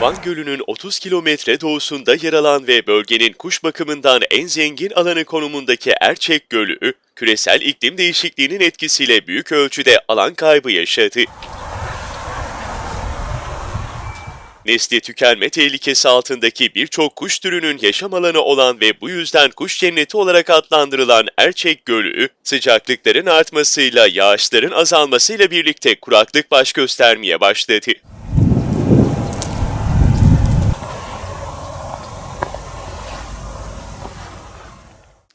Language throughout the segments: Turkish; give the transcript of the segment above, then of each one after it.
Van Gölü'nün 30 kilometre doğusunda yer alan ve bölgenin kuş bakımından en zengin alanı konumundaki Erçek Gölü, küresel iklim değişikliğinin etkisiyle büyük ölçüde alan kaybı yaşadı. Nesli tükenme tehlikesi altındaki birçok kuş türünün yaşam alanı olan ve bu yüzden kuş cenneti olarak adlandırılan Erçek Gölü, sıcaklıkların artmasıyla yağışların azalmasıyla birlikte kuraklık baş göstermeye başladı.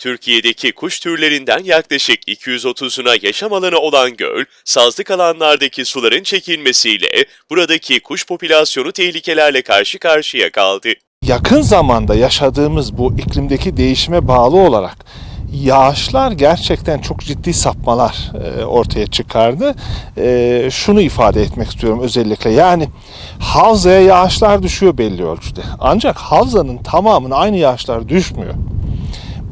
Türkiye'deki kuş türlerinden yaklaşık 230'una yaşam alanı olan göl, sazlık alanlardaki suların çekilmesiyle buradaki kuş popülasyonu tehlikelerle karşı karşıya kaldı. yakın zamanda yaşadığımız bu iklimdeki değişime bağlı olarak yağışlar gerçekten çok ciddi sapmalar e, ortaya çıkardı. E, şunu ifade etmek istiyorum özellikle. Yani havzaya yağışlar düşüyor belli ölçüde. Ancak havzanın tamamına aynı yağışlar düşmüyor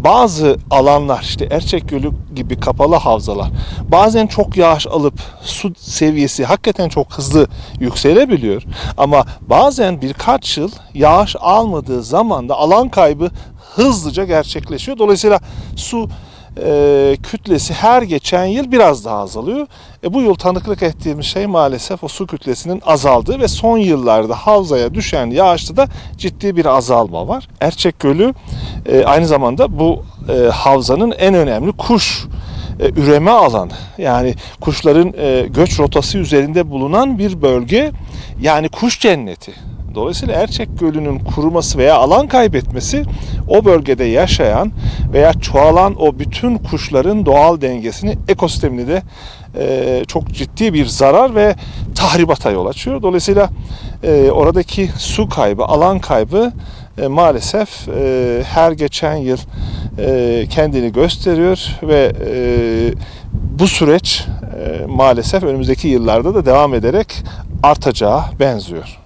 bazı alanlar işte Erçek Gölü gibi kapalı havzalar bazen çok yağış alıp su seviyesi hakikaten çok hızlı yükselebiliyor. Ama bazen birkaç yıl yağış almadığı zaman da alan kaybı hızlıca gerçekleşiyor. Dolayısıyla su e, kütlesi her geçen yıl biraz daha azalıyor. E, bu yıl tanıklık ettiğimiz şey maalesef o su kütlesinin azaldığı ve son yıllarda havzaya düşen yağışta da ciddi bir azalma var. Erçek Gölü e, aynı zamanda bu e, havzanın en önemli kuş e, üreme alanı. Yani kuşların e, göç rotası üzerinde bulunan bir bölge. Yani kuş cenneti. Dolayısıyla Erçek Gölü'nün kuruması veya alan kaybetmesi o bölgede yaşayan veya çoğalan o bütün kuşların doğal dengesini, ekosistemini de e, çok ciddi bir zarar ve tahribata yol açıyor. Dolayısıyla e, oradaki su kaybı, alan kaybı e, maalesef e, her geçen yıl e, kendini gösteriyor ve e, bu süreç e, maalesef önümüzdeki yıllarda da devam ederek artacağı benziyor.